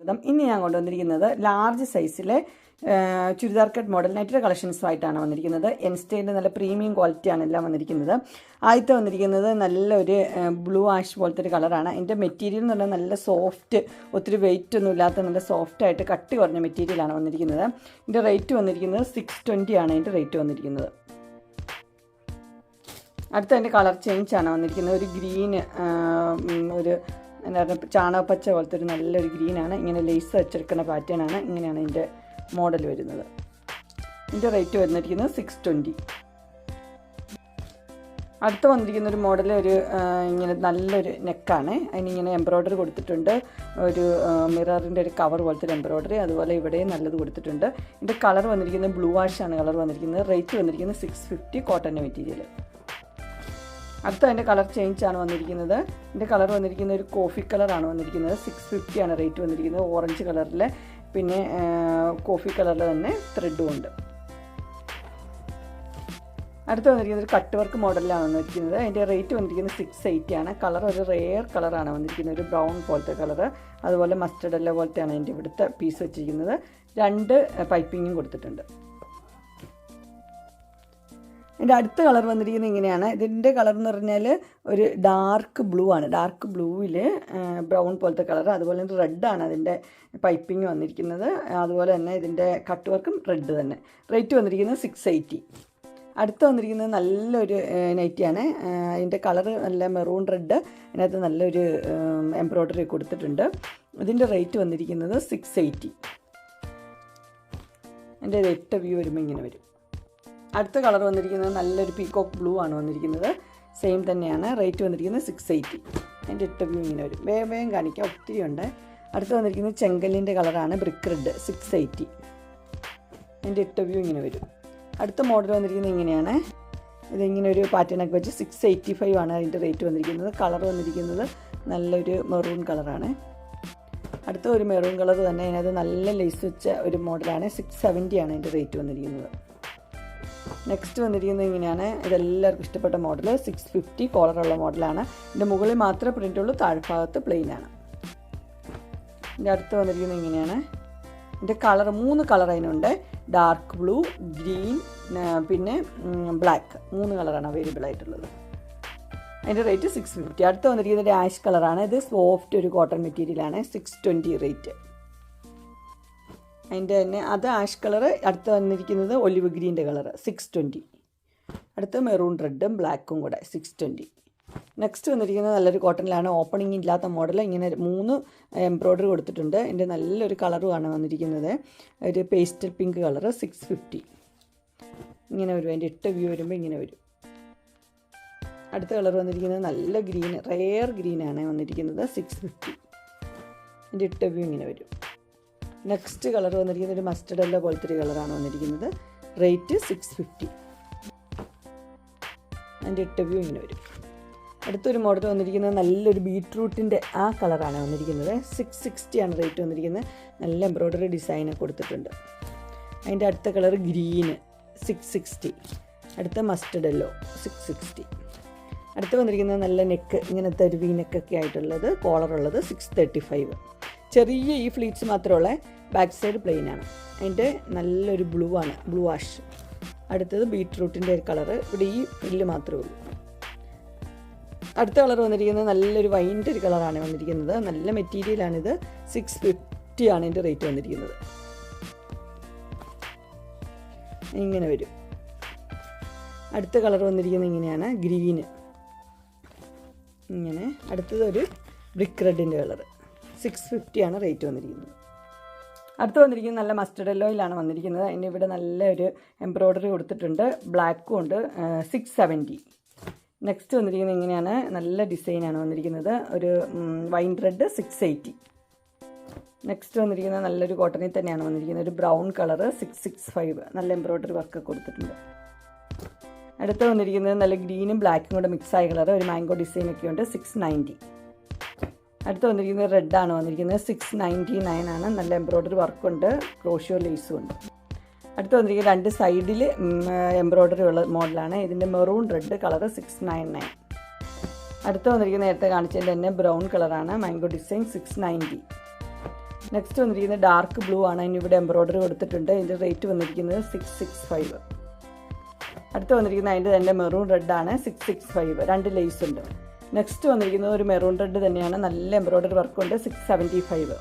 സ്വാഗതം. ഞാൻ കൊണ്ടുവന്നിരിക്കുന്നത് ലാർജ് സൈസിലെ ചുരിദാർ കട്ട് മോഡൽ നെറ്റർ കളക്ഷൻസുമായിട്ടാണ് വന്നിരിക്കുന്നത്. എൻ സ്റ്റൈലിന്റെ നല്ല പ്രീമിയം ക്വാളിറ്റിയാണ് എല്ലാം വന്നിരിക്കുന്നത്. ആദ്യത്തെ വന്നിരിക്കുന്നത് നല്ലൊരു ബ്ലൂ ആഷ് പോലത്തെ ഒരു കളറാണ് എന്റെ മെറ്റീരിയൽ എന്ന് പറഞ്ഞാൽ നല്ല സോഫ്റ്റ് ഒത്തിരി വെയിറ്റ് ഒന്നും ഇല്ലാത്ത നല്ല സോഫ്റ്റ് ആയിട്ട് കട്ടി കുറഞ്ഞ മെറ്റീരിയലാണ് വന്നിരിക്കുന്നത്. ഇതിന്റെ റേറ്റ് വന്നിരിക്കുന്നത് സിക്സ് ട്വന്റി ആണ്. അതിന്റെ റേറ്റ് വന്നിരിക്കുന്നത്. അടുത്ത അതിന്റെ കളർ ചേഞ്ച് ആണ് വന്നിരിക്കുന്നത്. ഒരു ഗ്രീൻ ഒരു എന്താ ചാണകപ്പച്ച പോലത്തെ ഒരു നല്ലൊരു ഗ്രീനാണ്. ഇങ്ങനെ ലേസ് വെച്ചെടുക്കുന്ന പാറ്റേൺ ആണ് ഇങ്ങനെയാണ് ഇതിന്റെ മോഡൽ വരുന്നത്. ഇതിന്റെ റേറ്റ് വന്നിരിക്കുന്നത് സിക്സ് ട്വന്റി അടുത്ത് വന്നിരിക്കുന്ന ഒരു മോഡൽ ഒരു ഇങ്ങനെ നല്ലൊരു നെക്കാണ് അതിനിങ്ങനെ എംബ്രോയ്ഡറി കൊടുത്തിട്ടുണ്ട്. ഒരു മിററിന്റെ ഒരു കവർ പോലത്തെ ഒരു എംബ്രോയ്ഡറി അതുപോലെ ഇവിടെയും നല്ലത് കൊടുത്തിട്ടുണ്ട്. ഇതിന്റെ കളർ വന്നിരിക്കുന്നത് ബ്ലൂ വാഷാണ് കളർ വന്നിരിക്കുന്നത്. റേറ്റ് വന്നിരിക്കുന്നത് സിക്സ് ഫിഫ്റ്റി കോട്ടന്റെ മെറ്റീരിയൽ അടുത്ത അതിന്റെ കളർ ചേഞ്ച് ആണ് വന്നിരിക്കുന്നത്. ഇതിന്റെ കളർ വന്നിരിക്കുന്നത് ഒരു കോഫി കളറാണ് വന്നിരിക്കുന്നത്. സിക്സ് ഫിഫ്റ്റി ആണ് റേറ്റ് വന്നിരിക്കുന്നത്. ഓറഞ്ച് കളറിൽ പിന്നെ കോഫി കളറിൽ തന്നെ ത്രെഡും ഉണ്ട്. അടുത്ത് വന്നിരിക്കുന്നത് ഒരു കട്ട് വർക്ക് മോഡലിലാണ് വന്നിരിക്കുന്നത്. അതിന്റെ റേറ്റ് വന്നിരിക്കുന്നത് സിക്സ് എയ്റ്റി ആണ്. കളർ ഒരു റെയർ കളറാണ് വന്നിരിക്കുന്നത്. ഒരു ബ്രൗൺ പോലത്തെ കളർ അതുപോലെ മസ്റ്റർഡ് എല്ല പോലത്തെയാണ് അതിന്റെ ഇവിടുത്തെ പീസ് വെച്ചിരിക്കുന്നത്. രണ്ട് പൈപ്പിങ്ങും കൊടുത്തിട്ടുണ്ട്. ഇതിന്റെ അടുത്ത കളർ വന്നിരിക്കുന്നത് ഇങ്ങനെയാണ്. ഇതിന്റെ കളർ എന്ന് പറഞ്ഞാൽ ഒരു ഡാർക്ക് ബ്ലൂ ആണ്. ഡാർക്ക് ബ്ലൂവിൽ ബ്രൗൺ പോലത്തെ കളർ. അതുപോലെ തന്നെ റെഡാണ് അതിന്റെ പൈപ്പിംഗ് വന്നിരിക്കുന്നത്. അതുപോലെ തന്നെ ഇതിന്റെ കട്ട് വർക്കും റെഡ് തന്നെ. റേറ്റ് വന്നിരിക്കുന്നത് സിക്സ് എയ്റ്റി അടുത്ത് വന്നിരിക്കുന്നത് നല്ലൊരു നൈറ്റിയാണ് അതിന്റെ കളർ നല്ല മെറൂൺ റെഡ് അതിനകത്ത് നല്ലൊരു എംബ്രോയ്ഡറി കൊടുത്തിട്ടുണ്ട്. ഇതിന്റെ റേറ്റ് വന്നിരിക്കുന്നത് സിക്സ് എയ്റ്റി എന്റെ എട്ട് വ്യൂ വരുമ്പോൾ ഇങ്ങനെ വരും. അടുത്ത കളർ വന്നിരിക്കുന്നത് നല്ലൊരു പീകോക്ക് ബ്ലൂ ആണ് വന്നിരിക്കുന്നത്. സെയിം തന്നെയാണ്. റേറ്റ് വന്നിരിക്കുന്നത് സിക്സ് എയ്റ്റി അതിന്റെ ഇട്ട വ്യൂ ഇങ്ങനെ വരും. വേഗം വേഗം കാണിക്കാം. ഒത്തിരി ഉണ്ട്. അടുത്ത് വന്നിരിക്കുന്നത് ചെങ്കല്ലിന്റെ കളറാണ് ബ്രിക്ക് റെഡ് സിക്സ് എയ്റ്റി അതിന്റെ ഇട്ട വ്യൂ ഇങ്ങനെ വരും. അടുത്ത മോഡൽ വന്നിരിക്കുന്നത് ഇങ്ങനെയാണ്. ഇതിങ്ങനെ ഒരു പാറ്റേണൊക്കെ വെച്ച് സിക്സ് എയ്റ്റി ഫൈവ് ആണ് അതിന്റെ റേറ്റ് വന്നിരിക്കുന്നത്. കളർ വന്നിരിക്കുന്നത് നല്ലൊരു മെറൂൺ കളറാണ് അടുത്ത ഒരു മെറൂൺ കളർ തന്നെ. അതിനകത്ത് നല്ല ലേസ് വെച്ച ഒരു മോഡലാണ് സിക്സ് സെവന്റി ആണ് അതിന്റെ റേറ്റ് വന്നിരിക്കുന്നത്. നെക്സ്റ്റ് വന്നിരിക്കുന്നത് ഇങ്ങനെയാണ്. ഇതെല്ലാവർക്കും ഇഷ്ടപ്പെട്ട മോഡൽ സിക്സ് ഫിഫ്റ്റി കോളറുള്ള മോഡലാണ് ഇതിന്റെ മുകളിൽ മാത്രമേ പ്രിന്റ് ഉള്ളൂ താഴ്ഭാഗത്ത് പ്ലെയിൻ ആണ്. ഇതിന്റെ അടുത്ത് വന്നിരിക്കുന്നത് ഇങ്ങനെയാണ്. ഇതിന്റെ കളർ മൂന്ന് കളർ അതിനുണ്ട്. ഡാർക്ക് ബ്ലൂ ഗ്രീൻ പിന്നെ ബ്ലാക്ക് മൂന്ന് കളറാണ് അവൈലബിൾ ആയിട്ടുള്ളത്. അതിന്റെ റേറ്റ് സിക്സ് ഫിഫ്റ്റി അടുത്ത് വന്നിരിക്കുന്നത് ആഷ് കളറാണ് ഇത് സോഫ്റ്റ് ഒരു കോട്ടൺ മെറ്റീരിയലാണ് സിക്സ് ട്വന്റി റേറ്റ് അതിന്റെ തന്നെ അത് ആഷ് കളർ അടുത്ത് വന്നിരിക്കുന്നത് ഒലിവ് ഗ്രീന്റെ കളർ സിക്സ് ട്വന്റി അടുത്ത് മെറൂൺ റെഡും ബ്ലാക്കും കൂടെ സിക്സ് ട്വന്റി നെക്സ്റ്റ് വന്നിരിക്കുന്നത് നല്ലൊരു കോട്ടണിലാണ്. ഓപ്പണിംഗ് ഇല്ലാത്ത മോഡൽ ഇങ്ങനെ മൂന്ന് എംബ്രോയ്ഡറി കൊടുത്തിട്ടുണ്ട്. എന്റെ നല്ലൊരു കളറുമാണ് വന്നിരിക്കുന്നത്. ഒരു pastel pink colour six fifty ഇങ്ങനെ വരും. അതിന്റെ ഇട്ട വ്യൂ വരുമ്പോൾ ഇങ്ങനെ വരും. അടുത്ത കളർ വന്നിരിക്കുന്നത് നല്ല ഗ്രീൻ റെയർ ഗ്രീനാണ് വന്നിരിക്കുന്നത് സിക്സ് ഫിഫ്റ്റി അതിന്റെ എട്ട് വ്യൂ ഇങ്ങനെ വരും. നെക്സ്റ്റ് കളർ വന്നിരിക്കുന്നത് ഒരു മസ്റ്റർഡ് എല്ലോ പോലത്തെ ഒരു കളറാണ് വന്നിരിക്കുന്നത്. റേറ്റ് സിക്സ് ഫിഫ്റ്റി അതിന്റെ എട്ട് വ്യൂ ഇങ്ങനെ വരും. അടുത്തൊരു മോഡൽ വന്നിരിക്കുന്നത് നല്ലൊരു ബീട്രൂട്ടിന്റെ ആ കളറാണ് വന്നിരിക്കുന്നത്. സിക്സ് സിക്സ്റ്റിയാണ് റേറ്റ് വന്നിരിക്കുന്നത്. നല്ല എംബ്രോയ്ഡറി ഡിസൈൻ കൊടുത്തിട്ടുണ്ട്. അതിന്റെ അടുത്ത കളർ ഗ്രീന് സിക്സ് സിക്സ്റ്റി അടുത്ത മസ്റ്റർഡ് എല്ലോ സിക്സ് സിക്സ്റ്റി അടുത്ത് വന്നിരിക്കുന്നത് നല്ല നെക്ക് ഇങ്ങനത്തെ ഒരു വി നെക്കൊക്കെ ആയിട്ടുള്ളത് കോളറുള്ളത് സിക്സ് തേർട്ടി ഫൈവ് ചെറിയ ഈ ഫ്ലീറ്റ്സ് മാത്രമുള്ള ബാക്ക് സൈഡ് പ്ലെയിൻ ആണ്. അതിന്റെ നല്ലൊരു ബ്ലൂ ആണ് ബ്ലൂ വാഷ് അടുത്തത് ബീട്രൂട്ടിന്റെ ഒരു കളറ് ഇവിടെ ഈ ഫ്രില്ല് മാത്രമേ ഉള്ളൂ. അടുത്ത കളർ വന്നിരിക്കുന്നത് നല്ലൊരു വൈന്റെ ഒരു കളറാണ് വന്നിരിക്കുന്നത്. നല്ല മെറ്റീരിയലാണിത് സിക്സ് ഫിഫ്റ്റി ആണ് ഇതിന്റെ റേറ്റ് വന്നിരിക്കുന്നത്. ഇങ്ങനെ വരും. അടുത്ത കളർ വന്നിരിക്കുന്നത് ഇങ്ങനെയാണ്. ഗ്രീന് ഇങ്ങനെ. അടുത്തത് ഒരു ബ്രിക്ക് റെഡിന്റെ കളർ സിക്സ് ഫിഫ്റ്റി ആണ് റേറ്റ് വന്നിരിക്കുന്നത്. അടുത്ത് വന്നിരിക്കുന്നത് നല്ല മസ്റ്റർഡ് യെല്ലോയിലാണ് വന്നിരിക്കുന്നത്. അതിന് ഇവിടെ നല്ലൊരു എംബ്രോയ്ഡറി കൊടുത്തിട്ടുണ്ട്. ബ്ലാക്കും ഉണ്ട്. സിക്സ് സെവന്റി നെക്സ്റ്റ് വന്നിരിക്കുന്നത് ഇങ്ങനെയാണ്. നല്ല ഡിസൈനാണ് വന്നിരിക്കുന്നത്. ഒരു wine red six eighty next വന്നിരിക്കുന്നത് നല്ലൊരു കോട്ടണിൽ തന്നെയാണ് വന്നിരിക്കുന്നത്. ഒരു brown colour six six five നല്ല എംബ്രോയ്ഡറി വർക്ക് കൊടുത്തിട്ടുണ്ട്. അടുത്ത് വന്നിരിക്കുന്നത് നല്ല ഗ്രീനും ബ്ലാക്കും കൂടെ മിക്സ് ആയ കളർ ഒരു മാംഗോ ഡിസൈനൊക്കെ ഉണ്ട്. സിക്സ് നയന്റി അടുത്ത് വന്നിരിക്കുന്നത് റെഡാണ് വന്നിരിക്കുന്നത് സിക്സ് നയന്റി നയൻ ആണ്. നല്ല എംബ്രോയ്ഡറി വർക്കുണ്ട് ക്രോഷ്യോ ലേസും ഉണ്ട്. അടുത്ത് വന്നിരിക്കുന്നത് രണ്ട് സൈഡിൽ എംബ്രോയ്ഡറി ഉള്ള മോഡലാണ് ഇതിന്റെ maroon red colour six nine nine അടുത്ത് വന്നിരിക്കുന്ന നേരത്തെ കാണിച്ചതിന്റെ തന്നെ ബ്രൗൺ കളറാണ് mango design six ninety next വന്നിരിക്കുന്നത് ഡാർക്ക് ബ്ലൂ ആണ്. അതിന് ഇവിടെ എംബ്രോയ്ഡറി കൊടുത്തിട്ടുണ്ട്. ഇതിന്റെ റേറ്റ് വന്നിരിക്കുന്നത് സിക്സ് സിക്സ് ഫൈവ് അടുത്ത് വന്നിരിക്കുന്നത് അതിന്റെ തന്നെ മെറൂൺ റെഡ് ആണ്. സിക്സ് സിക്സ് ഫൈവ് രണ്ട് ലേസ് ഉണ്ട്. നെക്സ്റ്റ് വന്നിരിക്കുന്നത് ഒരു മെറൂൺ റെഡ് തന്നെയാണ്. നല്ല എംബ്രോയ്ഡറി വർക്കുണ്ട് സിക്സ് സെവന്റി ഫൈവ്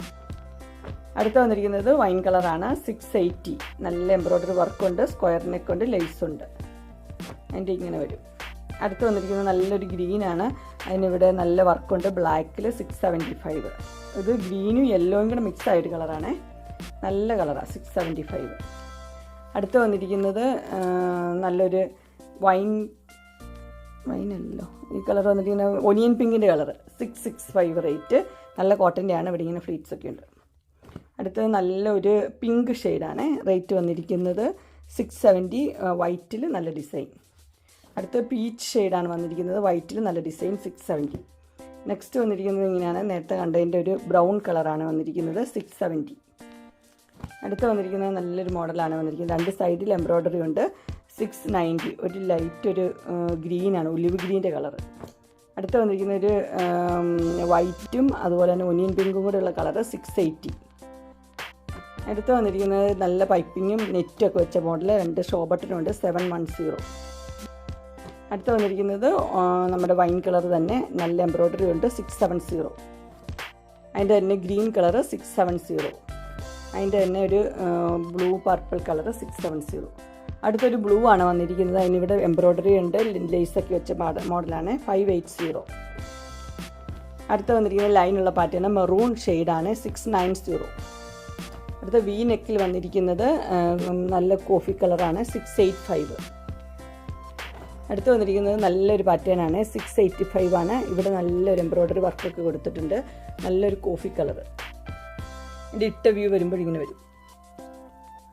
അടുത്ത വന്നിരിക്കുന്നത് വൈൻ കളറാണ് സിക്സ് എയ്റ്റി നല്ല എംബ്രോയ്ഡറി വർക്കുണ്ട് സ്ക്വയർ നെക്ക് ഉണ്ട്. ലേസ് ഉണ്ട്. അതിന്റെ ഇങ്ങനെ വരും. അടുത്ത് വന്നിരിക്കുന്നത് നല്ലൊരു ഗ്രീനാണ് അതിനിവിടെ നല്ല വർക്കുണ്ട് ബ്ലാക്കിൽ സിക്സ് സെവന്റി ഫൈവ് ഇത് ഗ്രീനും യെല്ലോയും കൂടെ മിക്സ് ആയൊരു കളറാണേ നല്ല കളറാണ് സിക്സ് സെവന്റി ഫൈവ് അടുത്ത് വന്നിരിക്കുന്നത് നല്ലൊരു വൈൻ വൈനല്ലോ ഈ കളർ വന്നിട്ട് ഇങ്ങനെ onion പിങ്കിന്റെ colour six six five rate നല്ല കോട്ടന്റെ ആണ് ഇവിടെ ഇങ്ങനെ ഫ്ലീറ്റ്സ് ഒക്കെ ഉണ്ട്. അടുത്തത് നല്ലൊരു പിങ്ക് ഷെയ്ഡാണ് റേറ്റ് വന്നിരിക്കുന്നത് സിക്സ് സെവന്റി വൈറ്റിൽ നല്ല ഡിസൈൻ അടുത്ത പീച്ച് ഷെയ്ഡാണ് വന്നിരിക്കുന്നത് വൈറ്റിൽ നല്ല ഡിസൈൻ സിക്സ് സെവന്റി നെക്സ്റ്റ് വന്നിരിക്കുന്നത് ഇങ്ങനെയാണ്. നേരത്തെ കണ്ടതിന്റെ ഒരു ബ്രൗൺ കളറാണ് വന്നിരിക്കുന്നത് സിക്സ് സെവന്റി അടുത്ത വന്നിരിക്കുന്നത് നല്ലൊരു മോഡലാണ് വന്നിരിക്കുന്നത്. രണ്ട് സൈഡിൽ എംബ്രോയ്ഡറി ഉണ്ട്. സിക്സ് നയന്റി ഒരു ലൈറ്റ് ഒരു ഗ്രീനാണ് ഒലിവ് ഗ്രീന്റെ കളർ അടുത്ത വന്നിരിക്കുന്ന ഒരു വൈറ്റും അതുപോലെ തന്നെ ഒനിയൻ പിങ്കും കൂടെ ഉള്ള കളർ സിക്സ് എയ്റ്റി അടുത്ത് വന്നിരിക്കുന്നത് നല്ല പൈപ്പിങ്ങും നെറ്റും ഒക്കെ വെച്ച മോഡൽ രണ്ട് ഷോ ബട്ടനുണ്ട് സെവൻ വൺ സീറോ അടുത്ത് വന്നിരിക്കുന്നത് നമ്മുടെ വൈൻ കളർ തന്നെ നല്ല എംബ്രോയ്ഡറി ഉണ്ട് സിക്സ് സെവൻ സീറോ അതിന്റെ തന്നെ green colour six seven zero അതിന്റെ തന്നെ ഒരു blue purple colour six seven zero അടുത്തൊരു ബ്ലൂ ആണ് വന്നിരിക്കുന്നത്. അതിനിവിടെ എംബ്രോയ്ഡറി ഉണ്ട്. ലേസൊക്കെ വെച്ച മോഡലാണ് ഫൈവ് എയ്റ്റ് സീറോ അടുത്ത് വന്നിരിക്കുന്ന ലൈനുള്ള പാറ്റേൺ മെറൂൺ ഷെയ്ഡാണ് സിക്സ് നയൻ സീറോ അടുത്ത വി നെക്കിൽ വന്നിരിക്കുന്നത് നല്ല കോഫി കളറാണ് സിക്സ് എയ്റ്റ് ഫൈവ് അടുത്ത് വന്നിരിക്കുന്നത് നല്ലൊരു പാറ്റേൺ ആണ്. സിക്സ് എയ്റ്റി ഫൈവ് ആണ്. ഇവിടെ നല്ലൊരു എംബ്രോയ്ഡറി വർക്കൊക്കെ കൊടുത്തിട്ടുണ്ട്. നല്ലൊരു കോഫി കളർ ഇതിന്റെ ഇട്ട വ്യൂ വരുമ്പോഴിങ്ങനെ വരും.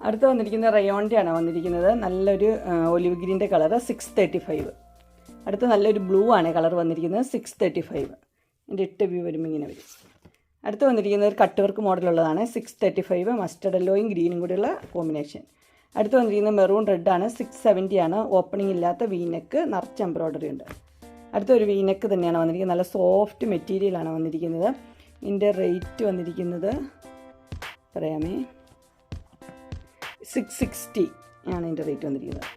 അടുത്ത് വന്നിരിക്കുന്നത് റയോണിന്റെ ആണ് വന്നിരിക്കുന്നത് നല്ലൊരു ഒലിവ് ഗ്രീന്റെ കളർ സിക്സ് തേർട്ടി ഫൈവ് അടുത്ത് നല്ലൊരു ബ്ലൂ ആണ് കളർ വന്നിരിക്കുന്നത് സിക്സ് തേർട്ടി ഫൈവ് എന്റെ ഇട്ട വ്യൂ വരുമ്പോൾ ഇങ്ങനെ വരും. അടുത്ത് വന്നിരിക്കുന്നത് ഒരു കട്ട് വർക്ക് മോഡലുള്ളതാണ് സിക്സ് തേർട്ടി ഫൈവ് മസ്റ്റർഡ് എല്ലോയും ഗ്രീനും കൂടിയുള്ള കോമ്പിനേഷൻ അടുത്ത് വന്നിരിക്കുന്നത് മെറൂൺ റെഡ് ആണ് സിക്സ് സെവന്റി ആണ്. ഓപ്പണിംഗ് ഇല്ലാത്ത വീനെക്ക് നിറച്ച് എംബ്രോയ്ഡറി ഉണ്ട്. അടുത്ത ഒരു വീനെക്ക് തന്നെയാണ് വന്നിരിക്കുന്നത്. നല്ല സോഫ്റ്റ് മെറ്റീരിയലാണ് വന്നിരിക്കുന്നത്. ഇതിന്റെ റേറ്റ് വന്നിരിക്കുന്നത് പറയാമേ സിക്സ് സിക്സ്റ്റി ആണ് ഇതിന്റെ റേറ്റ് വന്നിരിക്കുന്നത്.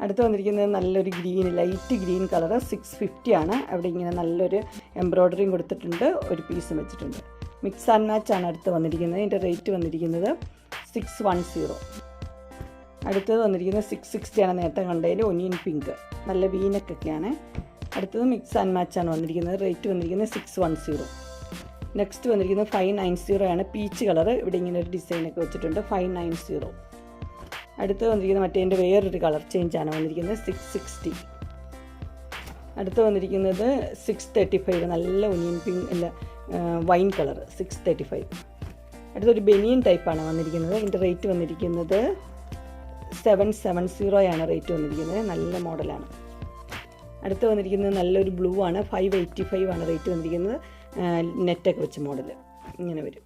അടുത്ത് വന്നിരിക്കുന്നത് നല്ലൊരു green light green colour six fifty ആണ്. അവിടെ ഇങ്ങനെ നല്ലൊരു എംബ്രോയ്ഡറിയും കൊടുത്തിട്ടുണ്ട് ഒരു പീസും വെച്ചിട്ടുണ്ട്. മിക്സ് ആൻഡ് മാച്ച് ആണ് അടുത്ത് വന്നിരിക്കുന്നത്. ഇതിന്റെ റേറ്റ് വന്നിരിക്കുന്നത് സിക്സ് വൺ സീറോ അടുത്തത് വന്നിരിക്കുന്നത് സിക്സ് സിക്സ്റ്റി ആണ് നേരത്തെ കണ്ടതിൽ ഒനിയൻ പിങ്ക് നല്ല വീനക്കൊക്കെയാണ് അടുത്തത് മിക്സ് ആൻഡ് മാച്ച് ആണ് വന്നിരിക്കുന്നത്. റേറ്റ് വന്നിരിക്കുന്നത് സിക്സ് വൺ സീറോ നെക്സ്റ്റ് വന്നിരിക്കുന്നത് ഫൈവ് നയൻ സീറോ ആണ്. പീച്ച് കളർ ഇവിടെ ഇങ്ങനെ ഒരു ഡിസൈനൊക്കെ വെച്ചിട്ടുണ്ട്. ഫൈവ് നയൻ സീറോ അടുത്ത് വന്നിരിക്കുന്നത് മറ്റേതിന്റെ വേറൊരു കളർ ചേഞ്ച് ആണ് വന്നിരിക്കുന്നത് സിക്സ് സിക്സ്റ്റി അടുത്ത് വന്നിരിക്കുന്നത് സിക്സ് തേർട്ടി ഫൈവ് നല്ല ഒനിയൻ പിങ്ക് അല്ല wine colour six thirty five അടുത്തൊരു ബെനിയൻ ടൈപ്പാണ് വന്നിരിക്കുന്നത്. ഇതിന്റെ റേറ്റ് വന്നിരിക്കുന്നത് സെവൻ സെവൻ സീറോയാണ് റേറ്റ് വന്നിരിക്കുന്നത്. നല്ല മോഡലാണ് അടുത്ത് വന്നിരിക്കുന്നത് നല്ലൊരു ബ്ലൂ ആണ്. ഫൈവ് എയ്റ്റി ഫൈവ് ആണ് റേറ്റ് വന്നിരിക്കുന്നത്. നെറ്റൊക്കെ വെച്ച് മോഡൽ ഇങ്ങനെ വരും.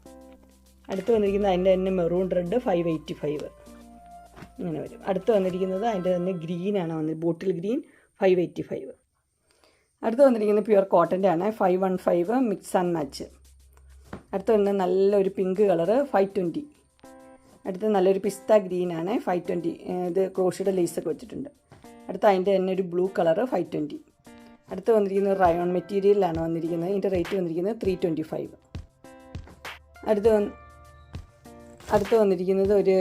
അടുത്ത് വന്നിരിക്കുന്നത് അതിന്റെ തന്നെ maroon red five eighty five. ഇങ്ങനെ വരും. അടുത്ത് വന്നിരിക്കുന്നത് അതിന്റെ തന്നെ ഗ്രീനാണ് വന്നത് bottle green five eighty five. അടുത്ത് വന്നിരിക്കുന്നത് പ്യുവർ കോട്ടന്റെ ആണ്. Five one five mix and match. അടുത്ത് വരുന്നത് നല്ലൊരു പിങ്ക് കളറ് ഫൈവ് ട്വന്റി. അടുത്ത് നല്ലൊരു പിസ്ത ഗ്രീനാണ് ഫൈവ് ട്വന്റി. ഇത് ക്രോഷിയുടെ ലേസൊക്കെ വെച്ചിട്ടുണ്ട്. അടുത്ത് അതിന്റെ തന്നെ ഒരു ബ്ലൂ കളറ് ഫൈവ് ട്വന്റി. അടുത്ത് വന്നിരിക്കുന്നത് റയോൺ മെറ്റീരിയലിലാണ് വന്നിരിക്കുന്നത്. ഇതിന്റെ റേറ്റ് വന്നിരിക്കുന്നത് ത്രീ ട്വന്റി ഫൈവ് അടുത്ത് അടുത്ത് വന്നിരിക്കുന്നത് ഒരു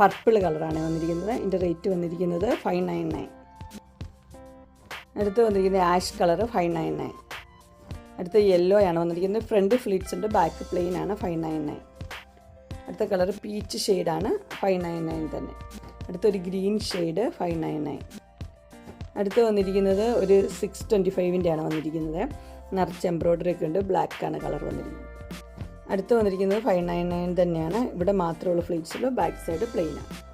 പർപ്പിൾ കളറാണ് വന്നിരിക്കുന്നത്. ഇതിന്റെ റേറ്റ് വന്നിരിക്കുന്നത് ഫൈവ് നയൻ നയൻ അടുത്ത് വന്നിരിക്കുന്നത് ash colour five nine nine അടുത്ത യെല്ലോ ആണ് വന്നിരിക്കുന്നത്. ഫ്രണ്ട് ഫ്ലീറ്റ്സ് ഉണ്ട് ബാക്ക് പ്ലെയിൻ ആണ് ഫൈവ് നയൻ നയൻ അടുത്ത കളർ പീച്ച് ഷെയ്ഡാണ് ഫൈവ് നയൻ നയൻ തന്നെ. അടുത്തൊരു green shade five nine nine അടുത്ത് വന്നിരിക്കുന്നത് ഒരു സിക്സ് ട്വന്റി ഫൈവിന്റെ ആണ് വന്നിരിക്കുന്നത്. നിറച്ച് എംബ്രോയ്ഡറി ഒക്കെ ഉണ്ട് ബ്ലാക്ക് ആണ് കളർ വന്നിരിക്കുന്നത്. അടുത്ത് വന്നിരിക്കുന്നത് ഫൈവ് നയൻ നയൻ തന്നെയാണ്. ഇവിടെ മാത്രമുള്ള ഫ്ലീറ്റ്സിൽ ബാക്ക് സൈഡ് പ്ലെയിൻ ആണ്.